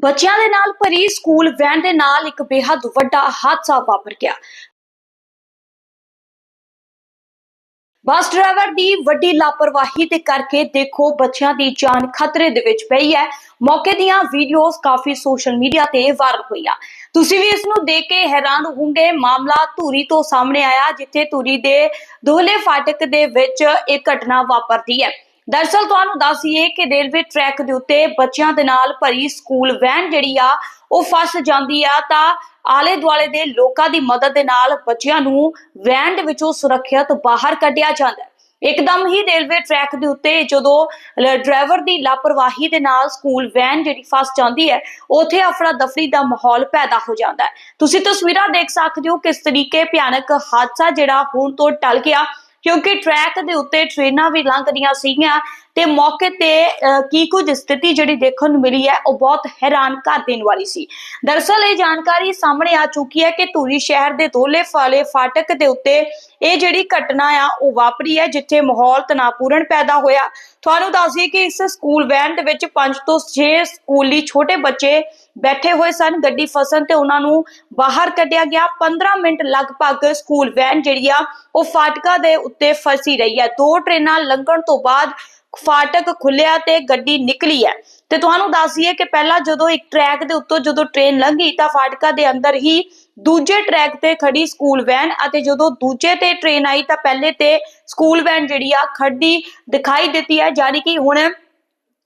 ਬੱਚਿਆਂ ਦੇ ਨਾਲ ਭਰੀ ਸਕੂਲ ਵੈਨ ਦੇ ਨਾਲ ਇੱਕ ਬੇहद ਵੱਡਾ ਹਾਦਸਾ ਵਾਪਰ ਗਿਆ। ਬੱਸ ਡਰਾਈਵਰ ਦੀ ਵੱਡੀ ਲਾਪਰਵਾਹੀ ਦੇ ਕਰਕੇ ਦੇਖੋ ਬੱਚਿਆਂ ਦੀ ਜਾਨ ਖਤਰੇ ਦੇ ਵਿੱਚ ਪਈ ਹੈ। ਮੌਕੇ ਦੀਆਂ ਵੀਡੀਓਜ਼ ਕਾਫੀ ਸੋਸ਼ਲ ਮੀਡੀਆ ਤੇ ਵਾਇਰਲ ਹੋਈਆਂ। ਤੁਸੀਂ ਵੀ ਇਸ ਨੂੰ ਦੇਖ ਕੇ ਹੈਰਾਨ ਹੋਵੋਗੇ। ਮਾਮਲਾ ਧੂਰੀ ਤੋਂ ਸਾਹਮਣੇ ਆਇਆ, ਜਿੱਥੇ ਧੂਰੀ ਦੇ ਦੋਹਲੇ ਫਾਟਕ ਦੇ ਵਿੱਚ ਇਹ ਘਟਨਾ ਵਾਪਰਦੀ ਹੈ। ਦਰਸਲ ਤੁਹਾਨੂੰ ਦੱਸੀਏ ਕਿ ਰੇਲਵੇ ਟਰੈਕ ਦੇ ਉੱਤੇ ਬੱਚਿਆਂ ਦੇ ਨਾਲ ਭਰੀ ਸਕੂਲ ਵੈਨ ਜਿਹੜੀ ਆ, ਉਹ ਫਸ ਜਾਂਦੀ ਆ। ਤਾਂ ਆਲੇ ਦੁਆਲੇ ਦੇ ਲੋਕਾਂ ਦੀ ਮਦਦ ਦੇ ਨਾਲ ਬੱਚਿਆਂ ਨੂੰ ਵੈਨ ਦੇ ਵਿੱਚੋਂ ਸੁਰੱਖਿਅਤ ਬਾਹਰ ਕੱਢਿਆ ਜਾਂਦਾ ਹੈ। ਇੱਕਦਮ ਹੀ ਰੇਲਵੇ ਟਰੈਕ ਦੇ ਉੱਤੇ ਜਦੋਂ ਲ- ਡਰਾਈਵਰ ਦੀ ਲਾਪਰਵਾਹੀ ਦੇ ਨਾਲ ਸਕੂਲ ਵੈਨ ਜਿਹੜੀ ਫਸ ਜਾਂਦੀ ਹੈ, ਉੱਥੇ ਅਫਰਾ ਦਫਰੀ ਦਾ ਮਾਹੌਲ ਪੈਦਾ ਹੋ ਜਾਂਦਾ ਹੈ। ਤੁਸੀਂ ਤਸਵੀਰਾਂ ਦੇਖ ਸਕਦੇ ਹੋ ਕਿਸ ਤਰੀਕੇ ਭਿਆਨਕ ਹਾਦਸਾ ਜਿਹੜਾ ਹੁਣ ਤੋਂ ਟਲ ਗਿਆ। ਕਿਉਂਕਿ ਟਰੈਕ ਦੇ ਉੱਤੇ ਟ੍ਰੇਨਾਂ ਵੀ ਲੰਘਦੀਆਂ ਸੀਗੀਆਂ। ਤੇ ਮੌਕੇ ਤੇ ਅਹ, ਕੀ ਕੁਝ ਸਥਿਤੀ ਜਿਹੜੀ ਦੇਖਣ ਨੂੰ ਮਿਲੀ ਹੈ ਉਹ ਬਹੁਤ ਹੈਰਾਨ ਕਰ ਦੇਣ ਵਾਲੀ ਸੀ। ਦਰਅਸਲ ਇਹ ਜਾਣਕਾਰੀ ਸਾਹਮਣੇ ਆ ਚੁੱਕੀ ਹੈ ਕਿ ਧੂਰੀ ਸ਼ਹਿਰ ਦੇ ਦੋਲੇ ਫਾਲੇ ਫਾਟਕ ਦੇ ਉੱਤੇ ਇਹ ਜਿਹੜੀ ਘਟਨਾ ਆ ਉਹ ਵਾਪਰੀ ਹੈ ਜਿੱਥੇ ਮਾਹੌਲ ਤਣਾਪੂਰਨ ਪੈਦਾ ਹੋਇਆ। ਤੁਹਾਨੂੰ ਦੱਸੀਏ ਕਿ ਇਸ ਸਕੂਲ ਵੈਨ ਦੇ ਵਿੱਚ 5 ਤੋਂ 6 ਸਕੂਲੀ ਛੋਟੇ ਬੱਚੇ ਬੈਠੇ ਹੋਏ ਸਨ। ਗੱਡੀ ਫਸਣ ਤੇ ਉਹਨਾਂ ਨੂੰ ਬਾਹਰ ਕੱਢਿਆ ਗਿਆ। 15 ਮਿੰਟ ਲਗਭਗ ਸਕੂਲ ਵੈਨ ਜਿਹੜੀ ਆ ਉਹ ਫਾਟਕਾਂ ਦੇ ਉੱਤੇ ਫਸੀ ਰਹੀ ਹੈ। ਦੋ ਟ੍ਰੇਨਾਂ ਲੰਘਣ ਤੋਂ ਬਾਅਦ ਫਾਟਕ ਖੁੱਲਿਆ ਤੇ ਗੱਡੀ ਨਿਕਲੀ ਹੈ। ਤੇ ਤੁਹਾਨੂੰ ਦੱਸ ਕਿ ਪਹਿਲਾਂ ਜਦੋਂ ਇੱਕ ਟਰੈਕ ਦੇ ਉੱਤੋਂ ਜਦੋਂ ਟ੍ਰੇਨ ਲੰਘੀ ਤਾਂ ਫਾਟਕਾਂ ਦੇ ਅੰਦਰ ਹੀ ਦੂਜੇ ਟਰੈਕ ਤੇ ਖੜੀ ਸਕੂਲ ਵੈਨ ਅਤੇ ਜਦੋਂ ਦੂਜੇ ਤੇ ਟ੍ਰੇਨ ਆਈ ਤਾਂ ਪਹਿਲੇ ਤੇ ਸਕੂਲ ਵੈਨ ਜਿਹੜੀ ਆ ਖੜੀ ਦਿਖਾਈ ਦਿੱਤੀ ਹੈ। ਯਾਨੀ ਕਿ ਹੁਣ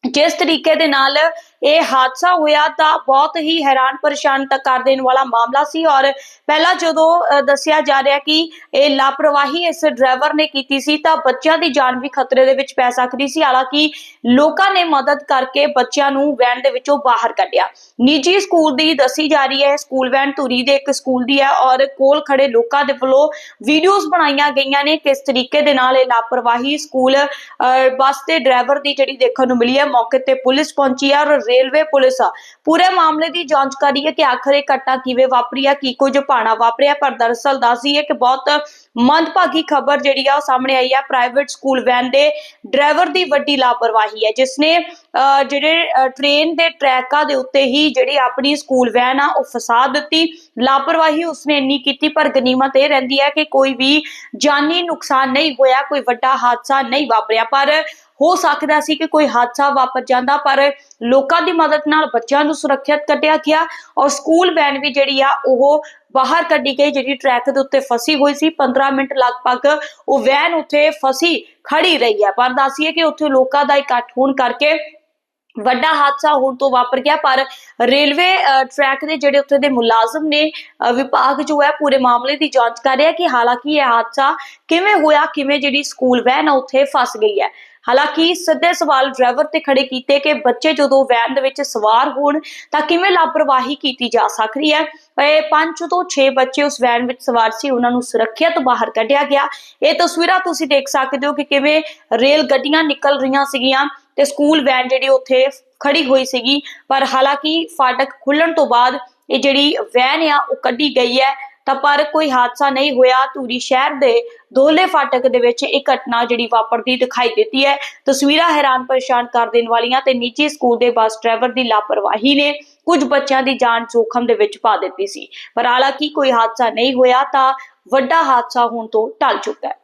ਜਿਸ ਤਰੀਕੇ ਦੇ ਨਾਲ ਇਹ ਹਾਦਸਾ ਹੋਇਆ ਤਾਂ ਬਹੁਤ ਹੀ ਹੈਰਾਨ ਪਰੇਸ਼ਾਨ ਤੱਕ ਕਰ ਦੇਣ ਵਾਲਾ ਮਾਮਲਾ ਸੀ ਔਰ ਪਹਿਲਾਂ ਜਦੋਂ ਦੱਸਿਆ ਜਾ ਰਿਹਾ ਕਿ ਇਹ ਲਾਪਰਵਾਹੀ ਇਸ ਡਰਾਈਵਰ ਨੇ ਕੀਤੀ ਸੀ ਤਾਂ ਬੱਚਿਆਂ ਦੀ ਜਾਨ ਵੀ ਖਤਰੇ ਦੇ ਵਿੱਚ ਪੈ ਸਕਦੀ ਸੀ। ਹਾਲਾਂਕਿ ਲੋਕਾਂ ਨੇ ਮਦਦ ਕਰਕੇ ਬੱਚਿਆਂ ਨੂੰ ਵੈਨ ਦੇ ਵਿੱਚੋਂ ਬਾਹਰ ਕੱਢਿਆ। ਨਿੱਜੀ ਸਕੂਲ ਦੀ ਦੱਸੀ ਜਾ ਰਹੀ ਹੈ ਸਕੂਲ ਵੈਨ ਧੂਰੀ ਦੇ ਇੱਕ ਸਕੂਲ ਦੀ ਹੈ ਔਰ ਕੋਲ ਖੜੇ ਲੋਕਾਂ ਦੇ ਵੱਲੋਂ ਵੀਡੀਓਜ਼ ਬਣਾਈਆਂ ਗਈਆਂ ਨੇ ਕਿਸ ਤਰੀਕੇ ਦੇ ਨਾਲ ਇਹ ਲਾਪਰਵਾਹੀ ਸਕੂਲ ਅ, ਬੱਸ ਦੇ ਡਰਾਈਵਰ ਦੀ ਜਿਹੜੀ ਦੇਖਣ ਨੂੰ ਮਿਲੀ ਹੈ ਮੌਕੇ ਤੇ ਪੁਲਿਸ ਪਹੁੰਚੀ ਹੈ ਔਰ ਰੇਲਵੇ ਪੁਲਿਸ ਪੂਰੇ ਮਾਮਲੇ ਦੀ ਜਾਂਚ ਕਰ ਰਹੀ ਹੈ ਕਿ ਆਖਰ ਇਹ ਘਟਨਾ ਕਿਵੇਂ ਵਾਪਰੀ ਹੈ, ਕੀ ਕੁਝ ਭਾਣਾ ਵਾਪਰਿਆ ਪਰ ਦਰਅਸਲ ਦੱਸਦੀ ਹੈ ਕਿ ਬਹੁਤ ਮੰਦਭਾਗੀ ਖਬਰ ਜਿਹੜੀ ਆ ਉਹ ਸਾਹਮਣੇ ਆਈ ਹੈ। ਪ੍ਰਾਈਵੇਟ ਸਕੂਲ ਵੈਨ ਦੇ ਡਰਾਈਵਰ ਦੀ ਵੱਡੀ ਲਾਪਰਵਾਹੀ ਹੈ, ਜਿਸ ਨੇ ਜਿਹੜੇ ਅ, ਟ੍ਰੇਨ ਦੇ ਟਰੈਕਾਂ ਦੇ ਉੱਤੇ ਹੀ ਜਿਹੜੀ ਆਪਣੀ ਸਕੂਲ ਵੈਨ ਆ ਉਹ ਫਸਾ ਦਿੱਤੀ। ਲਾਪਰਵਾਹੀ ਉਸਨੇ ਇੰਨੀ ਕੀਤੀ ਪਰ ਗਨੀਮਤ ਇਹ ਰਹਿੰਦੀ ਹੈ ਕਿ ਕੋਈ ਵੀ ਜਾਨੀ ਨੁਕਸਾਨ ਨਹੀਂ ਹੋਇਆ ਕੋਈ ਵੱਡਾ ਹਾਦਸਾ ਨਹੀਂ ਵਾਪਰਿਆ। ਪਰ ਹੋ ਸਕਦਾ ਸੀ ਕਿ ਕੋਈ ਹਾਦਸਾ ਵਾਪਰ ਜਾਂਦਾ ਪਰ ਲੋਕਾਂ ਦੀ ਮਦਦ ਨਾਲ ਬੱਚਿਆਂ ਨੂੰ ਸੁਰੱਖਿਅਤ ਕੱਢਿਆ ਗਿਆ ਔਰ ਸਕੂਲ ਵੈਨ ਵੀ ਜਿਹੜੀ ਆ ਉਹ ਬਾਹਰ ਕੱਢੀ ਗਈ ਜਿਹੜੀ ਟਰੈਕ ਦੇ ਉੱਤੇ ਫਸੀ ਹੋਈ ਸੀ। 15 ਮਿੰਟ ਲਗਭਗ ਉਹ ਵੈਨ ਉੱਥੇ ਫਸੀ ਖੜੀ ਰਹੀ ਹੈ। ਪਰ ਦੱਸੀਏ ਕਿ ਉੱਥੇ ਲੋਕਾਂ ਦਾ ਇਕੱਠ ਹੋਣ ਕਰਕੇ ਵੱਡਾ ਹਾਦਸਾ ਹੋਣ ਤੋਂ ਵਾਪਰ ਗਿਆ, ਪਰ ਰੇਲਵੇ ਟਰੈਕ ਦੇ ਜਿਹੜੇ ਉੱਥੇ ਦੇ ਮੁਲਾਜ਼ਮ ਨੇ ਵਿਭਾਗ ਜੋ ਹੈ ਪੂਰੇ ਮਾਮਲੇ ਦੀ ਜਾਂਚ ਕਰ ਰਿਹਾ ਕਿ ਹਾਲਾਂਕਿ ਇਹ ਹਾਦਸਾ ਕਿਵੇਂ ਹੋਇਆ, ਕਿਵੇਂ ਜਿਹੜੀ ਸਕੂਲ ਵੈਨ ਆ ਉੱਥੇ ਫਸ ਗਈ ਹੈ। ਹਾਲਾਂਕਿ ਸਿੱਧੇ ਸਵਾਲ ਡਰਾਈਵਰ ਤੇ ਖੜੇ ਕੀਤੇ ਕਿ ਬੱਚੇ ਜਦੋਂ ਵੈਨ ਦੇ ਵਿੱਚ ਸਵਾਰ ਹੋਣ ਤਾਂ ਕਿਵੇਂ ਲਾਪਰਵਾਹੀ ਕੀਤੀ ਜਾ ਸਕਦੀ ਹੈ? ਇਹ 5 ਤੋਂ 6 ਬੱਚੇ ਉਸ ਵੈਨ ਵਿੱਚ ਸਵਾਰ ਸੀ, ਉਹਨਾਂ ਨੂੰ ਸੁਰੱਖਿਅਤ ਬਾਹਰ ਕੱਢਿਆ ਗਿਆ। ਇਹ ਤਸਵੀਰਾਂ ਤੁਸੀਂ ਦੇਖ ਸਕਦੇ ਹੋ ਕਿ ਕਿਵੇਂ ਰੇਲ ਗੱਡੀਆਂ ਨਿਕਲ ਰਹੀਆਂ ਸੀਗੀਆਂ। ਤੇ ਸਕੂਲ ਵੈਨ ਜਿਹੜੀ ਉੱਥੇ ਖੜੀ ਹੋਈ ਸੀਗੀ, ਪਰ ਹਾਲਾਂਕਿ ਫਾਟਕ ਖੁੱਲਣ ਤੋਂ ਬਾਅਦ ਇਹ ਜਿਹੜੀ ਵੈਨ ਆ, ਉਹ ਕੱਢੀ ਗਈ ਹੈ। ਤਾਂ ਪਰ ਕੋਈ ਹਾਦਸਾ ਨਹੀਂ ਹੋਇਆ। ਧੂਰੀ ਸ਼ਹਿਰ ਦੇ ਦੋਲੇ ਫਾਟਕ ਦੇ ਵਿੱਚ ਇਹ ਘਟਨਾ ਜਿਹੜੀ ਵਾਪਰਦੀ ਦਿਖਾਈ ਦਿੱਤੀ ਹੈ। ਤਸਵੀਰਾਂ ਹੈਰਾਨ ਪਰੇਸ਼ਾਨ ਕਰ ਦੇਣ ਵਾਲੀਆਂ ਤੇ ਨਿੱਜੀ ਸਕੂਲ ਦੇ ਬੱਸ ਡਰਾਈਵਰ ਦੀ ਲਾਪਰਵਾਹੀ ਨੇ ਕੁਝ ਬੱਚਿਆਂ ਦੀ ਜਾਨ ਜੋਖਮ ਦੇ ਵਿੱਚ ਪਾ ਦਿੱਤੀ ਸੀ। ਪਰ ਹਾਲਾਂਕਿ ਕੋਈ ਹਾਦਸਾ ਨਹੀਂ ਹੋਇਆ ਤਾਂ ਵੱਡਾ ਹਾਦਸਾ ਹੋਣ ਤੋਂ ਟਲ ਚੁੱਕਾ ਹੈ।